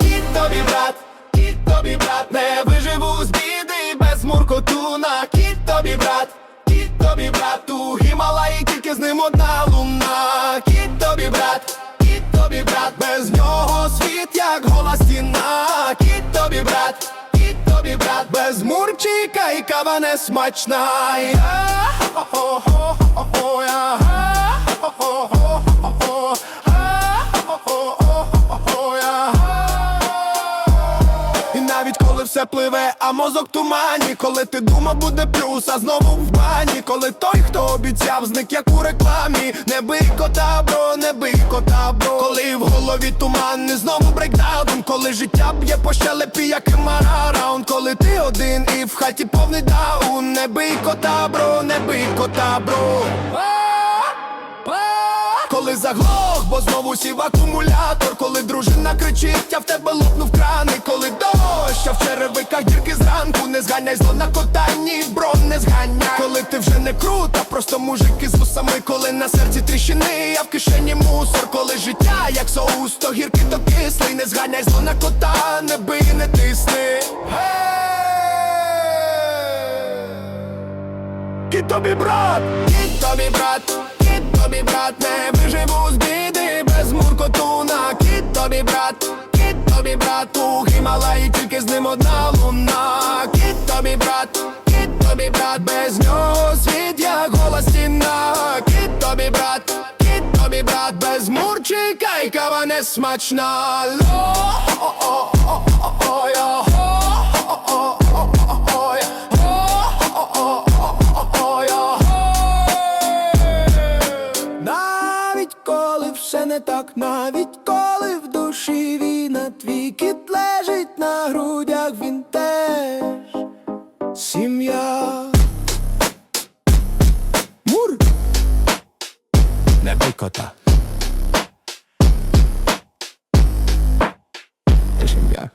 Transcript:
Кіт тобі, брат, кіт тобі, брат, не виживу з біди без муркотуна. Кіт тобі, брат, кіт тобі, брат, у Гімалаї тільки з ним одна луна. Кіт тобі, брат, кіт тобі, брат, без нього світ як гола стіна. Кіт тобі, брат, без мурчика і кава не смачна. Все пливе, а мозок тумані, коли ти думав буде плюс, а знову в бані, коли той, хто обіцяв, зник як у рекламі, не бий кота, бро, не бий кота, бро. Коли в голові туман, і знову брейкдаун, коли життя б'є по щелепі, як раунд коли ти один і в хаті повний даун, не бий кота, бро, не бий кота, бро. Коли заглох, бо знову сів акумулятор, коли дружина кричить, а в тебе лопнув крани, коли дощ, а в черевиках дірки зранку, не зганяй зло на котанні, бро, не зганяй. Коли ти вже не крута, просто мужик із вусами, коли на серці тріщини, а в кишені мусор, коли життя, як соус, то гіркий, то кислий, не зганяй зло на кота, не бий, не тисни. Кіт тобі брат, кіт тобі брат, у Гімалаї тільки з ним одна луна, кіт тобі брат, кіт тобі брат, без нього світ як гола стіна, кіт тобі брат, кіт тобі брат, без мурчика і кава не смачна. Навіть коли все не так, навіть коли в душі війна, твій кіт на грудях він теж сім'я. Мур не бий кота. Це сім'я.